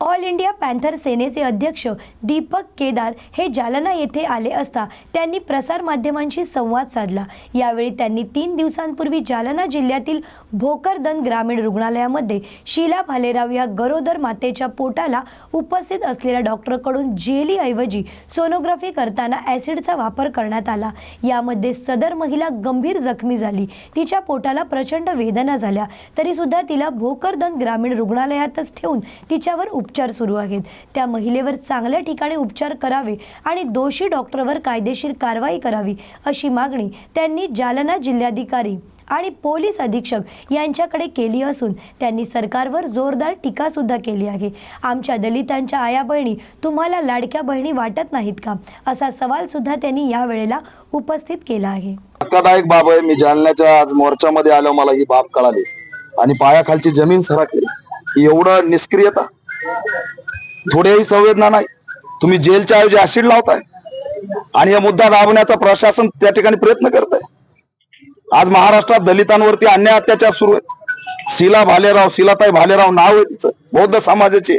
All India panther सेनेचे अध्यक्ष दीपक केदार हे जालना येथे आले असता त्यांनी प्रसारमाध्यमांशी संवाद साधला. यावेळी त्यांनी तीन दिवसांपूर्वी जालना जिल्ह्यातील भोकरदन ग्रामीण रुग्णालयामध्ये शीला भालेराव या गरोदर मातेच्या पोटाला उपस्थित असलेल्या डॉक्टरकडून जेलीऐवजी सोनोग्राफी करताना ॲसिडचा वापर करण्यात आला. यामध्ये सदर महिला गंभीर जखमी झाली. तिच्या पोटाला प्रचंड वेदना झाल्या. तरीसुद्धा तिला भोकरदन ग्रामीण रुग्णालयातच ठेवून तिच्यावर उप उपचार सुरू आहेत. त्या महिलेवर चांगल्या ठिकाणी उपचार करावे आणि दोषी डॉक्टरवर कायदेशीर कारवाई करावी अशी मागणी त्यांनी जालना जिल्हाधिकारी आणि पोलीस अधीक्षक यांच्याकडे केली असून त्यांनी सरकारवर जोरदार टीका सुद्धा केली आहे. आमच्या दलितांच्या आया बहिणी तुम्हाला लाडक्या बहिणी वाटत नाहीत का? असा सवाल सुद्धा त्यांनी यावेळेला उपस्थित केला आहे. धक्कादायक बाब आहे. मी जालन्याच्या आज मोर्चामध्ये आलो. मला ही बाब कळाली. आणि पायाखालची जमीन सरकली एवढं निष्क्रियता थोड्याही संवेदना नाही. तुम्ही जेलच्या ऐवजी ऍसिड लावताय. आणि हा मुद्दा दाबण्याचा प्रशासन त्या ठिकाणी प्रयत्न करत आहे आज महाराष्ट्रात दलितांवरती अन्याय अत्याचार सुरू आहे शिला भालेराव शिलाताई भालेराव नाव आहे तिचं. बौद्ध समाजाचे.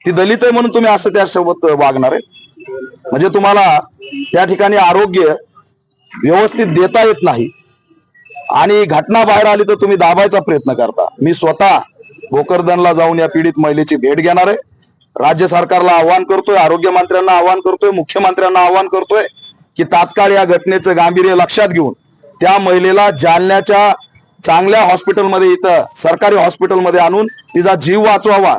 ती दलित आहे म्हणून तुम्ही असं त्यासोबत वागणार आहे. म्हणजे तुम्हाला त्या ठिकाणी आरोग्य व्यवस्थित देता येत नाही. आणि घटना बाहेर आली तर तुम्ही दाबायचा प्रयत्न करता. मी स्वतः भोकरदनला जाऊन या पीडित महिलेची भेट घेणार आहे. राज्य सरकारला आवाहन करतोय आरोग्य मंत्र्यांना आवाहन करतोय मुख्यमंत्र्यांना आवाहन करतोय की तात्काळ या घटनेचं गांभीर्य लक्षात घेऊन त्या महिलेला जालन्याच्या चांगल्या हॉस्पिटलमध्ये इथं सरकारी हॉस्पिटलमध्ये आणून तिचा जीव वाचवावा.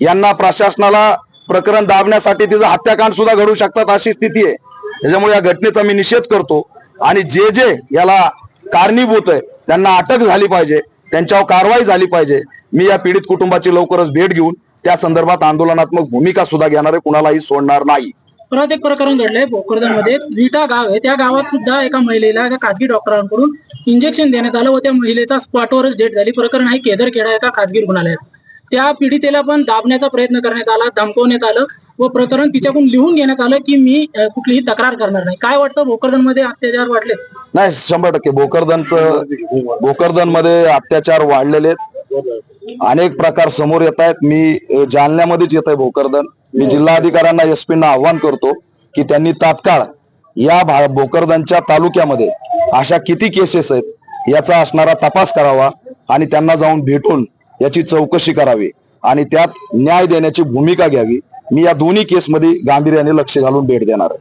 यांना प्रशासनाला प्रकरण दाबण्यासाठी तिचा हत्याकांड सुद्धा घडू शकतात अशी स्थिती आहे. त्याच्यामुळे या घटनेचा मी निषेध करतो आणि जे जे याला कारणीभूत आहे त्यांना अटक झाली पाहिजे त्यांच्यावर कारवाई झाली पाहिजे. मी या पीडित कुटुंबाची लवकरच भेट घेऊन त्या संदर्भात आंदोलनात्मक भूमिका सुद्धा घेणार कुणालाही सोडणार नाही. परत एक प्रकरण घडलंय भोकरदनमध्ये विटा गाव आहे. त्या गावात सुद्धा एका महिलेला एका खासगी डॉक्टरांकडून इंजेक्शन देण्यात आलं व त्या महिलेचा स्पॉटवरच डेट झाली. प्रकरण आहे केदरखेडा एका खासगी रुग्णालयात. त्या पीडितेला पण दाबण्याचा प्रयत्न करण्यात आला धमकवण्यात आलं व प्रकरण तिच्याकडून लिहून घेण्यात आलं की मी कुठलीही तक्रार करणार नाही. काय वाटतं? भोकरदनमध्ये अत्याचार वाढले नाही शंभर टक्के. भोकरदनचं भोकरदनमध्ये अत्याचार वाढलेले अनेक प्रकार समोर येत आहेत. मी जालन्यामध्येच येत आहे भोकरदन. मी जिल्हाधिकाऱ्यांना एसपींना आव्हान करतो की त्यांनी तात्काळ या भोकरदनच्या तालुक्यामध्ये अशा किती केसेस आहेत याचा असणारा तपास करावा आणि त्यांना जाऊन भेटून याची चौकशी करावी आणि त्यात न्याय देण्याची भूमिका घ्यावी. मी या दोन्ही केसमध्ये गांभीर्याने लक्ष घालून भेट देणार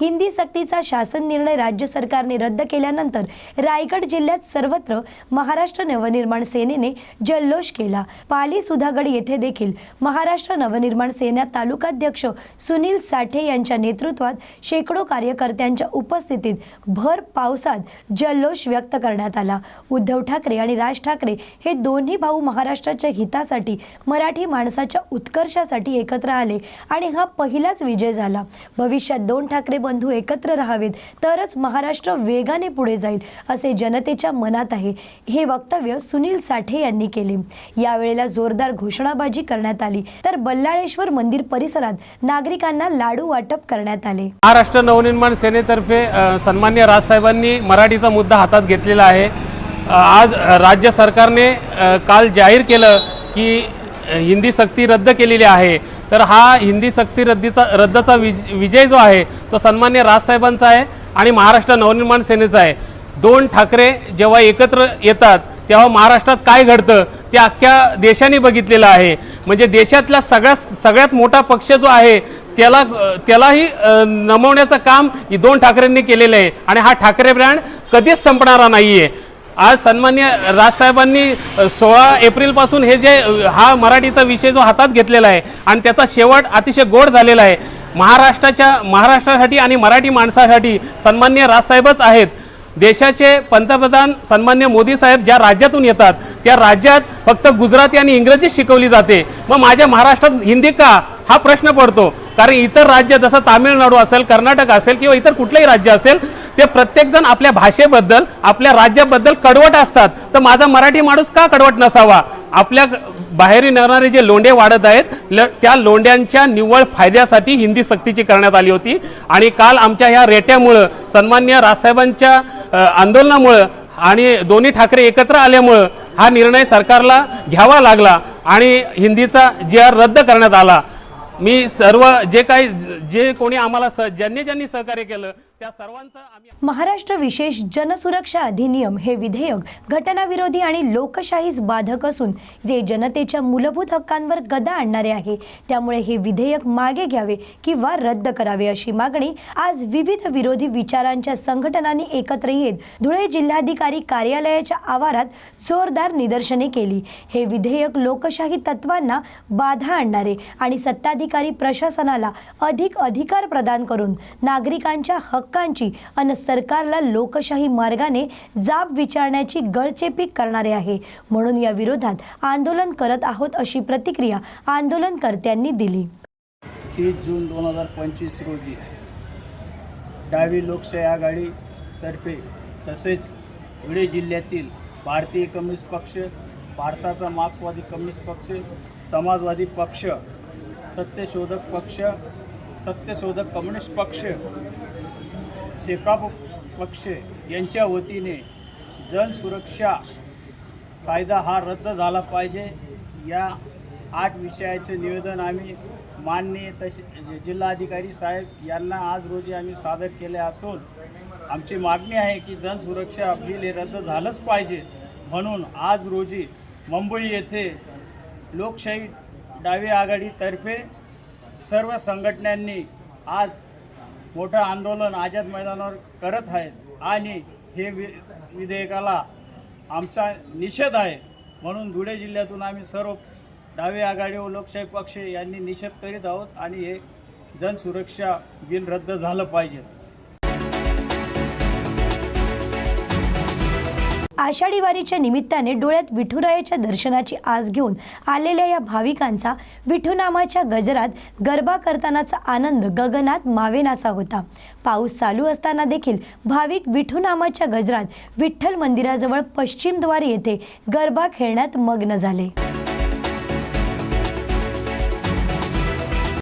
हिंदी सक्तीचा शासन निर्णय राज्य सरकारने रद्द केल्यानंतर रायगड जिल्ह्यात सर्वत्र महाराष्ट्र नवनिर्माण सेनेने जल्लोष केला. पाली सुधागड येथे देखील महाराष्ट्र नवनिर्माण सेना तालुकाध्यक्ष सुनील साठे यांच्या नेतृत्वात शेकडो कार्यकर्त्यांच्या उपस्थितीत भर पावसात जल्लोष व्यक्त करण्यात आला. उद्धव ठाकरे आणि राज ठाकरे हे दोन्ही भाऊ महाराष्ट्राच्या हितासाठी मराठी माणसाच्या उत्कर्षासाठी एकत्र आले आणि हा पहिलाच विजय झाला. भविष्यात दोन ठाकरे बंधू एकत्र राहावेत तरच महाराष्ट्र वेगाने पुढे जाईल असे जनतेच्या मनात आहे. हे वक्तव्य सुनील साठे यांनी केले. यावेळेला जोरदार घोषणाबाजी करण्यात आली. तर बल्लाळेश्वर मंदिर परिसरात नागरिकांना लाडू वाटप करण्यात आले. महाराष्ट्र नवनिर्माण सेनेतर्फे सन्मान्य राजसाहेबांनी मराठीचा मुद्दा हातात घेतलेला आहे. आज राज्य सरकारने काल जाहीर केलं की हिंदी सक्ती रद्द केलेली आहे. तर हा हिंदी सक्ती रद्दीचा रद्दचा विज- विजय जो आहे तो सन्मान्य राजसाहेबांचा आहे आणि महाराष्ट्र नवनिर्माण सेनेचा आहे. दोन ठाकरे जेव्हा एकत्र येतात तेव्हा महाराष्ट्रात काय घडतं ते अख्ख्या देशाने बघितलेलं आहे. म्हणजे देशातला सगळ्यात सगळ्यात मोठा पक्ष जो आहे त्याला त्यालाही नमवण्याचं काम ही दोन ठाकरेंनी केलेलं आहे. आणि हा ठाकरे ब्रँड कधीच संपणारा नाही आहे आज सन्मान्य राजसाहेबांनी सोळा एप्रिलपासून हे जे हा मराठीचा विषय जो हातात घेतलेला आहे आणि त्याचा शेवट अतिशय गोड झालेला आहे. महाराष्ट्राच्या महाराष्ट्रासाठी आणि मराठी माणसासाठी सन्मान्य राजसाहेबच आहेत. देशाचे पंतप्रधान सन्मान्य मोदी साहेब ज्या राज्यातून येतात त्या राज्यात फक्त गुजराती आणि इंग्रजी शिकवली जाते. मग माझ्या महाराष्ट्रात हिंदी का? हा प्रश्न पडतो. कारण इतर राज्य जसं तामिळनाडू असेल कर्नाटक असेल किंवा इतर कुठलंही राज्य असेल ते प्रत्येकजण आपल्या भाषेबद्दल आपल्या राज्याबद्दल कडवट असतात. तर माझा मराठी माणूस का कडवट नसावा? आपल्या बाहेरून येणारे जे लोंढे वाढत आहेत ल- त्या लोंढ्यांच्या निव्वळ फायद्यासाठी हिंदी सक्तीची करण्यात आली होती. आणि काल आमच्या ह्या रेट्यामुळं सन्मान्य राजसाहेबांच्या आंदोलनामुळं आणि दोन्ही ठाकरे एकत्र आल्यामुळं हा निर्णय सरकारला घ्यावा लागला आणि हिंदीचा जी आर रद्द करण्यात आला. मी सर्व जे काही जे कोणी आम्हाला स ज्यांनी ज्यांनी सहकार्य केलं त्या सर्वांचं आम्ही महाराष्ट्र विशेष जनसुरक्षा अधिनियम हे विधेयक घटनाविरोधी आणि लोकशाहीस बाधक असून ते जनतेच्या मूलभूत हक्कांवर गदा आणणारे आहे. त्यामुळे हे विधेयक मागे घ्यावे किंवा रद्द करावे अशी मागणी आज विविध विरोधी विचारांच्या संघटनांनी एकत्र येत धुळे जिल्हाधिकारी कार्यालयाच्या आवारात जोरदार निदर्शने केली. हे विधेयक लोकशाही तत्वांना बाधा आणणारे आणि सत्ताधिकारी प्रशासनाला अधिक अधिकार प्रदान करून नागरिकांच्या हक्कांची आणि सरकारला लोकशाही मार्गाने जाब विचारण्याची गळचेपी करणारे आहे. म्हणून या विरोधात आंदोलन करत आहोत अशी प्रतिक्रिया आंदोलनकर्त्यांनी दिली. तीस जून दोन हजार पंचवीस रोजी डावी लोकशाही आघाडीतर्फे तसेच धुळे जिल्ह्यातील भारतीय कम्युनिस्ट पक्ष भारताचा मार्क्सवादी कम्युनिस्ट पक्ष समाजवादी पक्ष सत्यशोधक पक्ष सत्यशोधक कम्युनिस्ट पक्ष शेकाप पक्ष यांच्या वतीने जनसुरक्षा कायदा हा रद्द झाला पाहिजे. या आठ विषयाचे निवेदन आम्ही माननीय तसे जिल्हाधिकारी साहेब यांना आज रोजी आम्ही सादर केले असून आमची मागणी आहे की जनसुरक्षा बिल हे रद्द झालंच पाहिजे. म्हणून आज रोजी मुंबई येथे लोकशाही डावी आघाडीतर्फे सर्व संघटनांनी आज मोठं आंदोलन आझाद मैदानावर करत आहेत. आणि हे वि विधेयकाला आमचा निषेध आहे. म्हणून धुळे जिल्ह्यातून आम्ही सर्व डावे आघाडी व लोकशाही पक्ष यांनी निषेध करीत आहोत. आणि हे जनसुरक्षा बिल रद्द झालं पाहिजे. आषाढी वारीच्या निमित्ताने डोळ्यात विठुरायाच्या दर्शनाची आस घेऊन आलेल्या या भाविकांचा विठुनामाच्या गजरात गरबा करतानाचा आनंद गगनात मावेनासा होता. पाऊस चालू असताना देखील भाविक विठुनामाच्या गजरात विठ्ठल मंदिराजवळ पश्चिमद्वार येथे गरबा खेळण्यात मग्न झाले.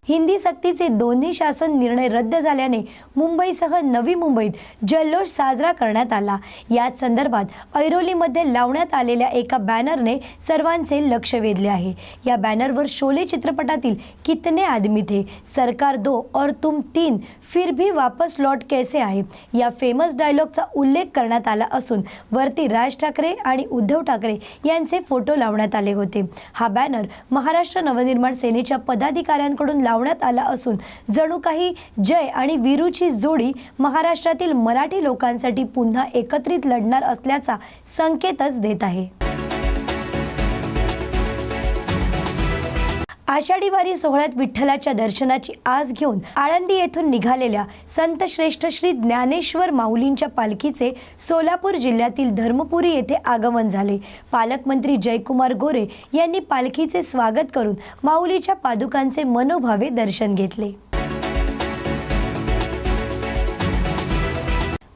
हिंदी सक्तीचे दोन्ही शासन निर्णय रद्द झाल्याने मुंबईसह नवी मुंबईत जल्लोष साजरा करण्यात आला. याच संदर्भात ऐरोलीमध्ये लावण्यात आलेल्या एका बॅनरने सर्वांचे लक्ष वेधले आहे. या बॅनरवर शोले चित्रपटातील कितने आदमी थे? सरकार दो और तुम तीन फिर भी वापस लौट कैसे आहे? या फेमस डायलॉगचा उल्लेख करण्यात आला असून वरती राज ठाकरे आणि उद्धव ठाकरे यांचे फोटो लावण्यात आले होते. हा बॅनर महाराष्ट्र नवनिर्माण सेनेच्या पदाधिकाऱ्यांकडून लावण्यात आला असून जणू काही जय आणि वीरूची जोडी महाराष्ट्रातील मराठी लोकांसाठी पुन्हा एकत्रित लढणार असल्याचा संकेतच देत आहे. आषाढी वारी सोहळ्यात विठ्ठलाच्या दर्शनाची आस घेऊन आळंदी येथून निघालेल्या संत श्रेष्ठ श्री ज्ञानेश्वर माऊलींच्या पालखीचे सोलापूर जिल्ह्यातील धर्मपुरी येथे आगमन झाले. पालकमंत्री जयकुमार गोरे यांनी पालखीचे स्वागत करून माऊलीच्या पादुकांचे मनोभावे दर्शन घेतले.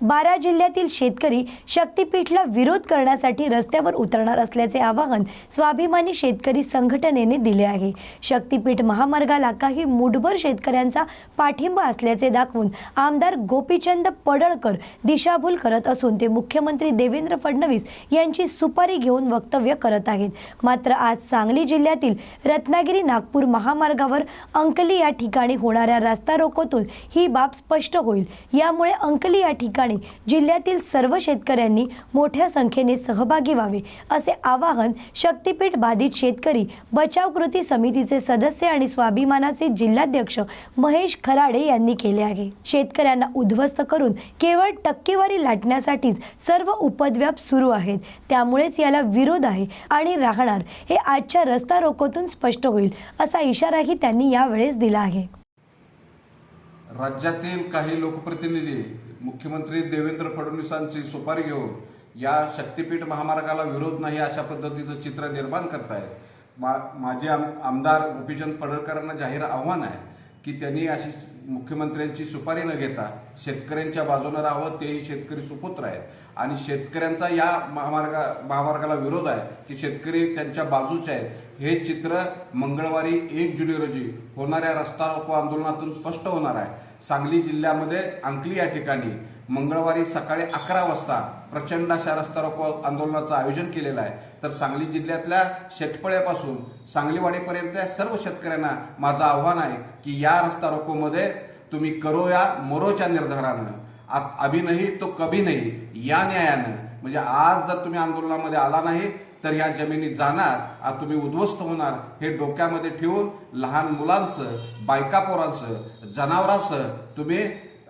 बारा जिल्ह्यातील शेतकरी शक्तीपीठला विरोध करण्यासाठी रस्त्यावर उतरणार असल्याचे आवाहन स्वाभिमानी शेतकरी संघटनेने दिले आहे. शक्तीपीठ महामार्गाला काही मुठभर शेतकऱ्यांचा पाठिंबा असल्याचे दाखवून आमदार गोपीचंद पडळकर दिशाभूल करत असून ते मुख्यमंत्री देवेंद्र फडणवीस यांची सुपारी घेऊन वक्तव्य करत आहेत. मात्र आज सांगली जिल्ह्यातील रत्नागिरी नागपूर महामार्गावर अंकली या ठिकाणी होणाऱ्या रस्ता रोकोतून ही बाब स्पष्ट होईल. यामुळे अंकली या ठिकाणी जिल्ह्यातील सर्व शेतकऱ्यांनी मोठ्या संख्येने सहभागी व्हावे असे आवाहन शक्तीपीठ बाधित शेतकरी बचाव कृती समितीचे सदस्य आणि स्वाभिमानाचे जिल्हाध्यक्ष महेश खराडे यांनी केले आहे. शेतकऱ्यांना उद्ध्वस्त करून केवळ टक्केवारी लाटण्यासाठीच सर्व उपद्व्याप सुरू आहेत. त्यामुळेच याला विरोध आहे आणि राहणार हे आजच्या रस्ता रोकोतून स्पष्ट होईल असा इशाराही त्यांनी यावेळेस दिला आहे. राज्यातील काही लोकप्रतिनिधी मुख्यमंत्री देवेंद्र फडणवीसांची सुपारी घेऊन या शक्तीपीठ महामार्गाला विरोध नाही अशा पद्धतीचं चित्र निर्माण करतायत. मा माझे आम आमदार गोपीचंद पडळकरांना जाहीर आव्हान आहे की त्यांनी अशी मुख्यमंत्र्यांची सुपारी न घेता शेतकऱ्यांच्या बाजूनं राहावं तेही शेतकरी सुपुत्र आहेत. आणि शेतकऱ्यांचा या महामार्गा महामार्गाला विरोध आहे की शेतकरी त्यांच्या बाजूचे आहेत. हे चित्र मंगळवारी एक जुलै रोजी होणाऱ्या रस्ता रोको आंदोलनातून स्पष्ट होणार आहे. सांगली जिल्ह्यामध्ये अंकली या ठिकाणी मंगळवारी सकाळी अकरा वाजता प्रचंड अशा रस्ता रोको आंदोलनाचं आयोजन केलेलं आहे. तर सांगली जिल्ह्यातल्या शेतपळ्यापासून सांगलीवाडीपर्यंतल्या सर्व शेतकऱ्यांना माझं आव्हान आहे की या रस्ता रोकोमध्ये तुम्ही करो या मरोच्या निर्धारानं. अभी नाही तो कभी नाही या न्यायानं. म्हणजे आज जर तुम्ही आंदोलनामध्ये आला नाही तर या जमिनी जाणार आज तुम्ही उद्ध्वस्त होणार हे डोक्यामध्ये ठेवून लहान मुलांसह बायका पोरांसह जनावरांसह तुम्ही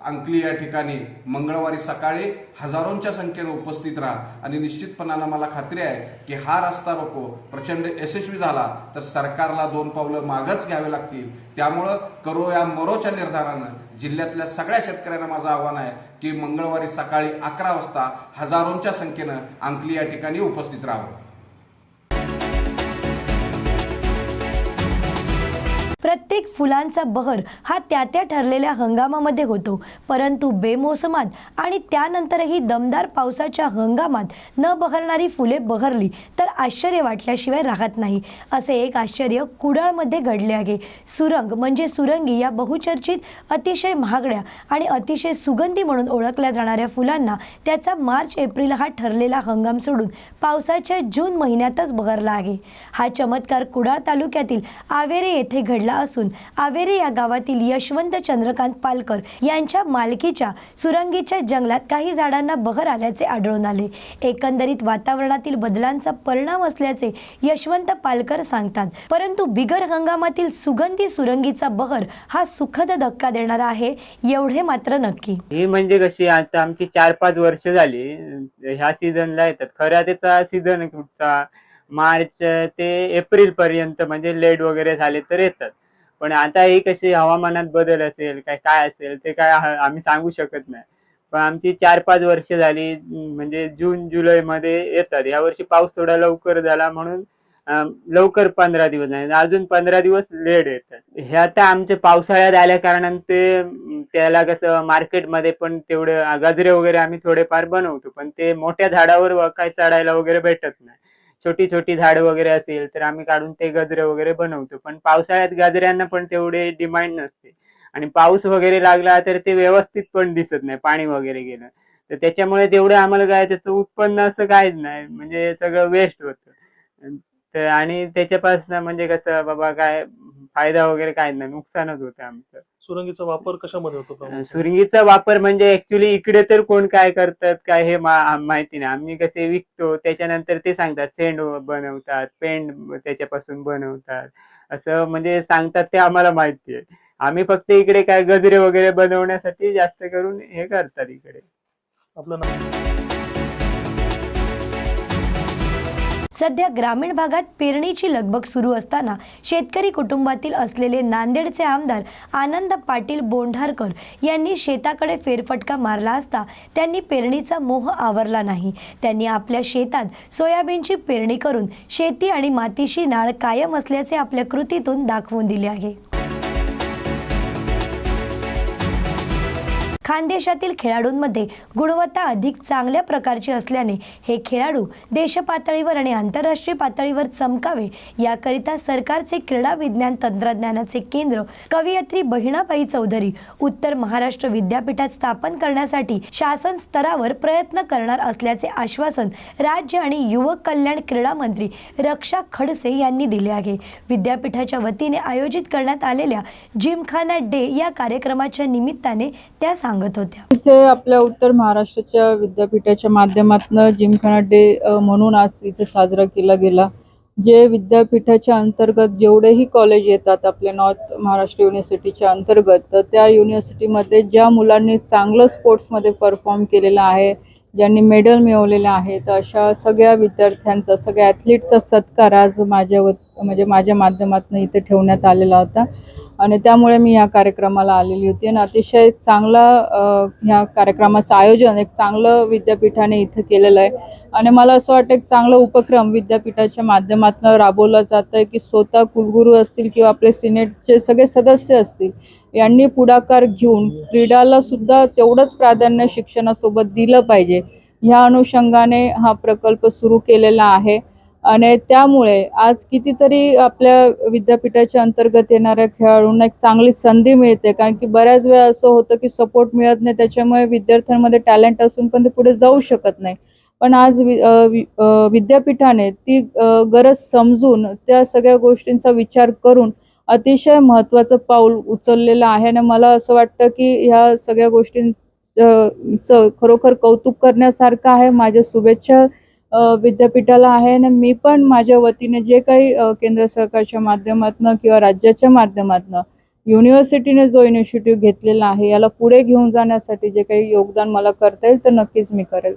अंकली या ठिकाणी मंगळवारी सकाळी हजारोंच्या संख्येनं उपस्थित राहा. आणि निश्चितपणानं मला खात्री आहे की हा रस्ता रोको. प्रचंड यशस्वी झाला. तर सरकारला दोन पावलं मागच घ्यावे लागतील. त्यामुळं करो या मरोच्या निर्धारानं जिल्ह्यातल्या सगळ्या शेतकऱ्यांना माझं आव्हान आहे की मंगळवारी सकाळी अकरा वाजता हजारोंच्या संख्येनं अंकली या ठिकाणी उपस्थित राहावं. प्रत्येक फुलांचा बहर हा त्या त्या ठरलेल्या हंगामामध्ये होतो. परंतु बेमोसमात आणि त्यानंतरही दमदार पावसाच्या हंगामात न बहरणारी फुले बहरली तर आश्चर्य वाटल्याशिवाय राहत नाही. असे एक आश्चर्य कुडाळमध्ये घडले आहे. सुरंग म्हणजे सुरंगी या बहुचर्चित अतिशय महागड्या आणि अतिशय सुगंधी म्हणून ओळखल्या जाणाऱ्या फुलांना त्याचा मार्च एप्रिल हा ठरलेला हंगाम सोडून पावसाच्या जून महिन्यातच बहरला आहे. हा चमत्कार कुडाळ तालुक्यातील आवेरे येथे घडला असून आवेरे या गावातील यशवंत चंद्रकांत पालकर यांच्या मालकीच्या सुरंगीच्या जंगलात काही झाडांना बहर आल्याचे आढळून आले. एकंदरीत वातावरणातील बदलांचा परिणाम असल्याचे यशवंत पालकर सांगतात. परंतु बिगर हंगामातील सुगंधी सुरंगीचा बहर हा सुखद धक्का देणारा आहे एवढे मात्र नक्की. ही म्हणजे कशी आता आमची चार पाच वर्ष झाली ह्या सीझनला येतात. खऱ्या त्याचा सीझन कुठचा? मार्च ते एप्रिल पर्यंत म्हणजे लेट वगैरे झाले तर येतात. पण आता हे कसे हवामानात बदल असेल काय काय असेल ते काय आम्ही सांगू शकत नाही. पण आमची चार पाच वर्ष झाली म्हणजे जून जुलै मध्ये येतात. या वर्षी पाऊस थोडा लवकर झाला म्हणून लवकर पंधरा दिवस नाही अजून पंधरा दिवस लेट येतात. हे आता आमच्या पावसाळ्यात आल्या कारणाने ते त्याला कसं मार्केटमध्ये पण तेवढे गजरे वगैरे आम्ही थोडेफार बनवतो पण ते मोठ्या झाडावर व- काय चढायला वगैरे भेटत नाही. छोटी छोटी झाड वगैरे असतील तर आम्ही काढून ते गजरे वगैरे बनवतो. पण पावसाळ्यात गजऱ्यांना पण तेवढे डिमांड नसते. आणि पाऊस वगैरे लागला तर ते व्यवस्थित पण दिसत नाही पाणी वगैरे गेलं. तर त्याच्यामुळे तेवढं आम्हाला काय त्याचं उत्पन्न असं काहीच नाही. म्हणजे सगळं वेस्ट होतं. तर आणि त्याच्यापासून म्हणजे कसं बाबा काय फायदा वगैरे काय नाही नुकसानच होतं आमचं. सुरंगीचा वापर कशामध्ये होतो? सुरंगीचा वापर म्हणजे ऍक्च्युली इकडे तर कोण काय करतात काय हे माहिती नाही. आम्ही कसे विकतो त्याच्यानंतर ते सांगतात सेंड बनवतात पेंट त्याच्यापासून बनवतात. असं म्हणजे सांगतात ते आम्हाला माहिती आहे. आम्ही फक्त इकडे काय गजरे वगैरे बनवण्यासाठी जास्त करून हे करतात इकडे. आपलं सध्या ग्रामीण भागात पेरणीची लगबग सुरू असताना शेतकरी कुटुंबातील असलेले नांदेडचे आमदार आनंद पाटील बोंढारकर यांनी शेताकडे फेरफटका मारला असता त्यांनी पेरणीचा मोह आवरला नाही. त्यांनी आपल्या शेतात सोयाबीनची पेरणी करून शेती आणि मातीशी नाळ कायम असल्याचे आपल्या कृतीतून दाखवून दिले आहे. खानदेशातील खेळाडूंमध्ये गुणवत्ता अधिक चांगल्या प्रकारची असल्याने हे खेळाडू देशपातळीवर आणि आंतरराष्ट्रीय पातळीवर चमकावे याकरिता सरकारचे क्रीडा विज्ञान तंत्रज्ञानाचे केंद्र कवयित्री बहिणाबाई चौधरी उत्तर महाराष्ट्र विद्यापीठात स्थापन करण्यासाठी शासन स्तरावर प्रयत्न करणार असल्याचे आश्वासन राज्य आणि युवक कल्याण क्रीडा मंत्री रक्षा खडसे यांनी दिले आहे. विद्यापीठाच्या वतीने आयोजित करण्यात आलेल्या जिमखाना डे या कार्यक्रमाच्या निमित्ताने त्या सांगत होत्या. इथे आपल्या उत्तर महाराष्ट्राच्या विद्यापीठाच्या माध्यमातून जिमखाना डे म्हणून आज इथे साजरा केला गेला. जे विद्यापीठाच्या अंतर्गत जेवढेही कॉलेज येतात आपल्या नॉर्थ महाराष्ट्र युनिव्हर्सिटीच्या अंतर्गत तर त्या युनिव्हर्सिटीमध्ये ज्या मुलांनी चांगलं स्पोर्ट्समध्ये परफॉर्म केलेलं आहे ज्यांनी मेडल मिळवलेलं आहे तर अशा सगळ्या विद्यार्थ्यांचा सगळ्या ॲथलीटचा सत्कार आज माझ्या म्हणजे माझ्या माध्यमातून इथे ठेवण्यात आलेला होता. आणि त्यामुळे मी या कार्यक्रमाला आलेली होती. आणि अतिशय चांगला ह्या कार्यक्रमाचं आयोजन एक चांगलं विद्यापीठाने इथं केलेलं आहे. आणि मला असं वाटतं एक चांगला उपक्रम विद्यापीठाच्या माध्यमातून राबवला जातं आहे की स्वतः कुलगुरू असतील किंवा आपले सिनेटचे सगळे सदस्य असतील यांनी पुढाकार घेऊन क्रीडाला सुद्धा तेवढंच प्राधान्य शिक्षणासोबत दिलं पाहिजे. ह्या अनुषंगाने हा प्रकल्प सुरू केलेला आहे. आणि त्यामुळे आज कितीतरी आपल्या विद्यापीठाच्या अंतर्गत येणाऱ्या खेळाडूंना एक चांगली संधी मिळते. कारण की बऱ्याच वेळा असं होतं की सपोर्ट मिळत नाही त्याच्यामुळे विद्यार्थ्यांमध्ये टॅलेंट असून पण ते पुढे जाऊ शकत नाही. पण आज विद्यापीठाने ती गरज समजून त्या सगळ्या गोष्टींचा विचार करून अतिशय महत्त्वाचं पाऊल उचललेलं आहे. आणि मला असं वाटतं की ह्या सगळ्या गोष्टीं खरोखर कौतुक करण्यासारखं आहे. माझ्या शुभेच्छा विद्यापीठाला आहे आणि मी पण माझ्या वतीने जे काही केंद्र सरकारच्या माध्यमातून किंवा राज्याच्या माध्यमातून युनिव्हर्सिटीने जो इनिशिएटिव्ह घेतलेला आहे याला पुढे घेऊन जाण्यासाठी जे काही योगदान मला करता येईल तर नक्कीच मी करेल.